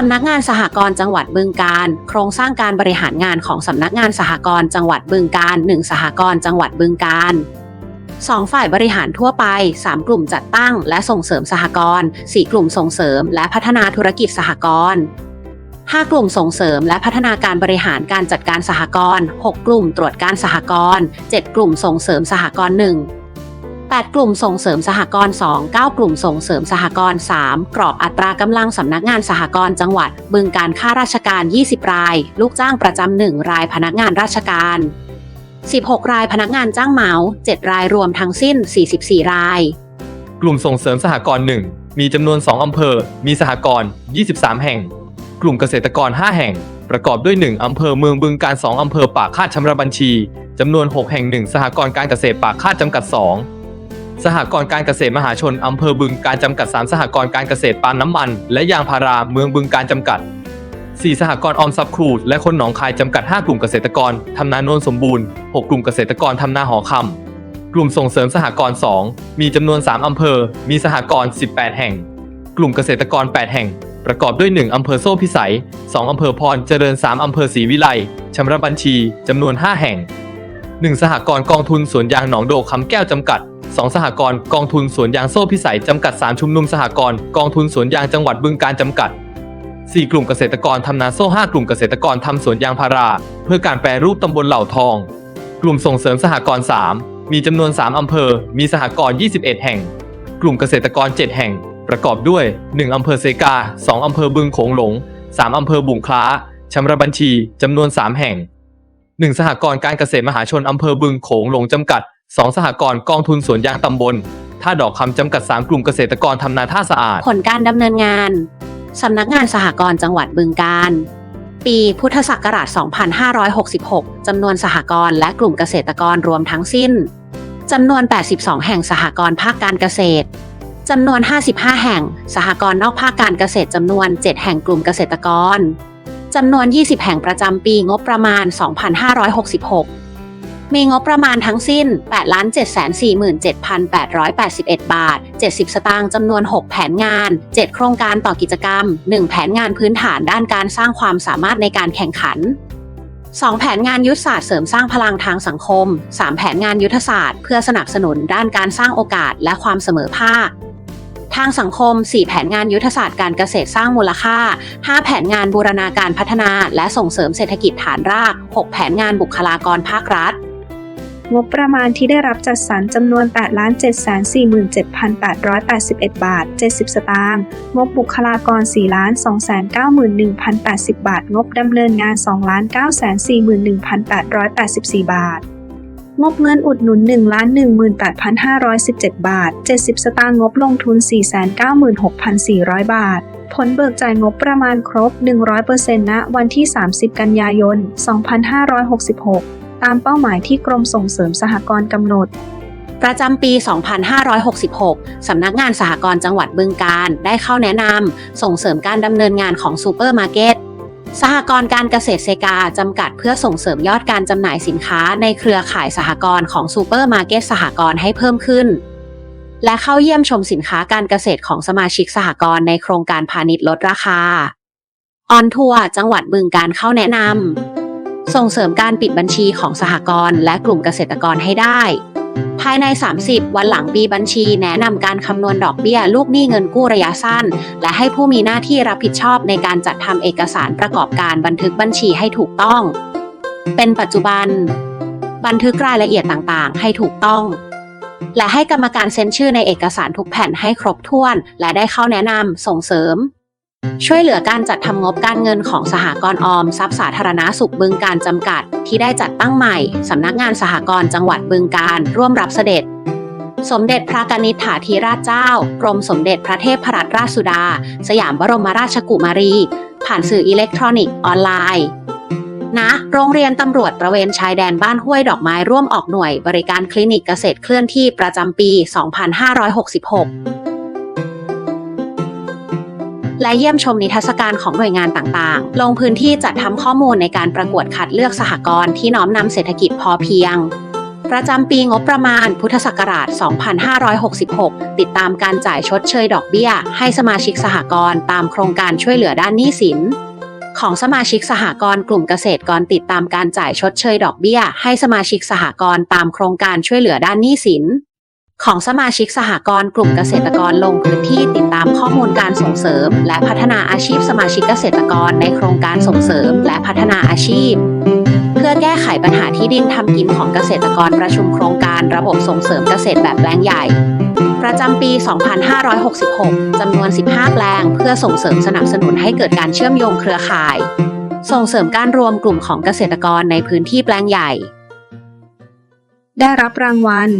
สำนักงานสหกรณ์จังหวัดบึงการ โครงสร้างการบริหารงานของสำนักงานสหกรณ์จังหวัดบึงการ 1 สหกรณ์จังหวัดบึงการ2ฝ่ายบริหารทั่วไป 3 กลุ่มจัดตั้ง และส่งเสริมสหกรณ์4กลุ่มส่งเสริม และพัฒนาธุรกิจสหกรณ์5กลุ่มส่งเสริมและพัฒนาการบริหารการจัดการสหกรณ์6กลุ่มตรวจการสหกรณ์7กลุ่มส่งเสริมสหกรณ์1 8 กลุ่มส่งเสริมสหกรณ์2 9 กลุ่มส่งเสริมสหกรณ์3กรอบอัตรากำลังสำนักงานสหกรณ์จังหวัด บึงการข้าราชการ 20 ราย ลูกจ้างประจำ1รายพนักงานราชการ 16 รายพนักงานจ้างเหมา 7 รายรวมทั้งสิ้น 44 ราย กลุ่มส่งเสริมสหกรณ์หนึ่งมีจำนวน 2อำเภอ มีสหกรณ์ 23 แห่ง กลุ่มเกษตรกร 5 แห่ง ประกอบด้วย 1อำเภอเมืองบึงการ 2อำเภอปากคาดชำระบัญชีจำนวน 6 แห่ง 1 สหกรณ์การเกษตรปากคาดจำกัด 2 สหกรณ์การเกษตรมหาชนอำเภอบึงการจำกัด 3 สหกรณ์การเกษตรปาล์มน้ำมัน และยางพาราเมืองบึงการจำกัด 4 สหกรณ์ออมทรัพย์ครูดและคนหนองคายจำกัด 5 กลุ่มเกษตรกรทำนาโนนสมบูรณ์ 6 กลุ่มเกษตรกรทำนาหอคำกลุ่มส่งเสริมสหกรณ์ 2 มีจำนวน 3 อำเภอ มีสหกรณ์ 18 แห่ง กลุ่มเกษตรกร 8 แห่ง ประกอบด้วย 1 อำเภอโซ่พิสัย 2 อำเภอพรเจริญ 3 อำเภอศรีวิไลชำระบัญชีจำนวน 5 แห่ง 1 สหกรณ์กองทุนสวนยางหนองโดคำแก้วจำกัด 2 สหกรณ์กองทุนสวนยางโซ่พิสัยจำกัด 3 ชุมนุมสหกรณ์กองทุนสวนยางจังหวัดบึงการจำกัด 4 กลุ่มเกษตรกรทำนาโซ่ 5 กลุ่มเกษตรกรทำสวนยางพารา เพื่อการแปรรูปตำบลเหล่าทอง กลุ่มส่งเสริมสหกรณ์ 3 มีจำนวน 3 อำเภอ มีสหกรณ์ 21 แห่ง กลุ่มเกษตรกร 7 แห่ง ประกอบด้วย 1 อำเภอเซกา 2 อำเภอบึงโขงหลง 3 อำเภอบุงคล้าชำระบัญชีจำนวน 3 แห่ง 1 สหกรณ์การเกษตรมหาชนอำเภอบึงโขงหลงจำกัด 2 สหกรณ์กองทุนสวนยางตำบลท่าดอกคำจำกัด 3 กลุ่มเกษตรกรทำนาท่าสะอาด ผลการดำเนินงาน สำนักงานสหกรณ์จังหวัดบึงการ ปีพุทธศักราช 2566 จำนวนสหกรณ์และกลุ่มเกษตรกรรวมทั้งสิ้น จำนวน 82 แห่งสหกรณ์ภาคการเกษตร จำนวน 55 แห่ง สหกรณ์นอกภาคการเกษตรจำนวน 7 แห่งกลุ่มเกษตรกร จำนวน 20 แห่งประจำปีงบประมาณ 2566 มีงบประมาณทั้งสิ้น 8,747,881 บาท 70 สตางค์จำนวน 6 แผนงาน 7 โครงการต่อกิจกรรม 1 แผนงานพื้นฐานด้านการสร้างความสามารถในการแข่งขัน 2 แผนงานยุทธศาสตร์เสริมสร้างพลังทางสังคม 3 แผนงานยุทธศาสตร์ เพื่อสนับสนุนด้านการสร้างโอกาสและความเสมอภาค ทางสังคม 4 แผนงานยุทธศาสตร์การเกษตรสร้างมูลค่า 5 แผนงานบูรณาการพัฒนา และส่งเสริมเศรษฐกิจฐานราก 6 แผนงานบุคลากรภาครัฐงบประมาณที่ได้รับจัดสรรจำนวน 8,747,881 บาท 70 สตางค์ งบบุคลากร 4,291,080 บาท งบดำเนินงาน 2,941,884 บาท งบเงินอุดหนุน 1,18,517 บาท 70 สตางค์งบลงทุน 496,400 บาท ผลเบิกจ่ายงบประมาณครบ 100%ณวันที่ 30 กันยายน 2566 ตามเป้าหมายที่กรมส่งเสริมสหกรณ์กำหนดประจำปี 2566 สำนักงานสหกรณ์จังหวัดบึงการ ได้เข้าแนะนำส่งเสริมการดำเนินงานของซูเปอร์มาร์เก็ต สหกรณ์การเกษตรเซกาจำกัดเพื่อส่งเสริมยอดการจำหน่ายสินค้าในเครือข่ายสหกรณ์ของซูเปอร์มาร์เก็ตสหกรณ์ให้เพิ่มขึ้น และเข้าเยี่ยมชมสินค้าการเกษตรของสมาชิกสหกรณ์ในโครงการพาณิชย์ลดราคา ออนทัวร์จังหวัดบึงการเข้าแนะนำส่งเสริมการปิดบัญชีของสหกรณ์และกลุ่มเกษตรกรให้ได้ ภายใน 30 วันหลังปีบัญชี แนะนำการคำนวณดอกเบี้ย ลูกหนี้เงินกู้ระยะสั้น และให้ผู้มีหน้าที่รับผิดชอบในการจัดทำเอกสารประกอบการบันทึกบัญชีให้ถูกต้อง เป็นปัจจุบัน บันทึกรายละเอียดต่างๆ ให้ถูกต้อง และให้กรรมการเซ็นชื่อในเอกสารทุกแผ่นให้ครบถ้วน และได้เข้าแนะนำส่งเสริม ช่วยเหลือการจัดทำงบการเงินของสหกรณ์ออม ทรัพย์สาธารณาสุขบึงการจำกัด ที่ได้จัดตั้งใหม่สำนักงานสหกรณ์จังหวัดบึงการร่วมรับเสด็จ สมเด็จพระกนิษฐาธิราชเจ้า กรมสมเด็จพระเทพรัตนราชสุดา สยามบรมราชกุมารี ผ่านสื่ออิเล็กทรอนิกส์ออนไลน์ณโรงเรียนตำรวจตระเวนชายแดนบ้านห้วยดอกไม้ร่วมออกหน่วย บริการคลินิกเกษตรเคลื่อนที่ประจำปี 2566 และเยี่ยมชมนิทรรศการของหน่วยงานต่างๆ ลงพื้นที่จัดทำข้อมูลในการประกวดคัดเลือกสหกรณ์ที่น้อมนำเศรษฐกิจพอเพียง ประจำปีงบประมาณพุทธศักราช 2566 ติดตามการจ่ายชดเชยดอกเบี้ย ให้สมาชิกสหกรณ์ตามโครงการช่วยเหลือด้านหนี้สินของสมาชิกสหกรณ์กลุ่มเกษตรกรติดตามการจ่ายชดเชยดอกเบี้ย ให้สมาชิกสหกรณ์ตามโครงการช่วยเหลือด้านหนี้สิน ของสมาชิกสหกรณ์กลุ่มเกษตรกรลงพื้นที่ติดตามข้อมูล ส่งเสริม และพัฒนาอาชีพสมาชิกเกษตรกรในโครงการส่งเสริม และพัฒนาอาชีพ เพื่อแก้ไขปัญหาที่ดินทำกินของเกษตรกรประชุมโครงการระบบส่งเสริมเกษตรแบบแปลงใหญ่ ประจำปี 2566 จำนวน 15 แปลง เพื่อส่งเสริมสนับสนุนให้เกิดการเชื่อมโยงเครือข่าย ส่งเสริมการรวมกลุ่มของเกษตรกรในพื้นที่แปลงใหญ่ ได้รับรางวัล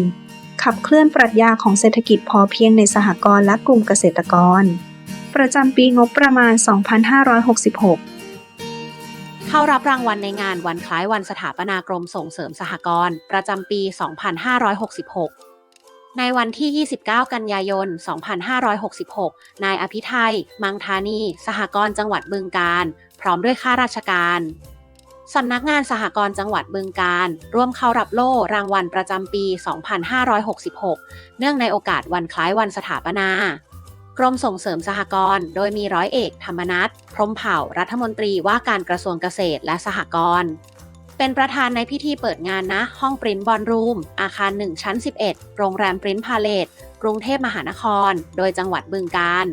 ขับเคลื่อนปรัชญาของเศรษฐกิจพอเพียงในสหกรณ์และกลุ่มเกษตรกร ประจำปีงบประมาณ 2566 เข้ารับรางวัลในงานวันคล้ายวันสถาปนากรมส่งเสริมสหกรณ์ประจำปี 2566 ในวันที่ 29 กันยายน 2566 นายอภิไทย มังธานี สหกรณ์จังหวัดบึงการ พร้อมด้วยข้าราชการสำนักงานสหกรณ์จังหวัดบึงการ ร่วมเข้ารับโล่รางวัลประจำปี 2566 เนื่องในโอกาสวันคล้ายวันสถาปนา กรมส่งเสริมสหกรณ์โดยมีร้อยเอกธรรมนัฐพรมเผ่ารัฐมนตรีว่าการกระทรวงเกษตรและสหกรณ์เป็นประธานในพิธีเปิดงานณห้องปริ้นบอลรูม อาคาร 1 ชั้น 11 โรงแรมปริ้นพาเลตกรุงเทพมหานคร โดยจังหวัดบึงการ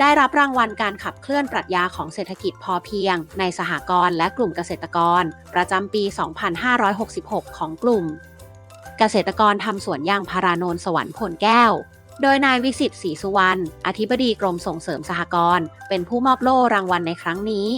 ได้รับรางวัลการขับเคลื่อนปรัชญาของเศรษฐกิจพอเพียง ในสหกรณ์และกลุ่มเกษตรกร ประจำปี 2566 ของกลุ่ม เกษตรกรทำสวนยางพาราโนนสวรรค์ผลแก้ว โดยนายวิสิทธิ์ศรีสุวรรณ อธิบดีกรมส่งเสริมสหกรณ์ เป็นผู้มอบโล่รางวัลในครั้งนี้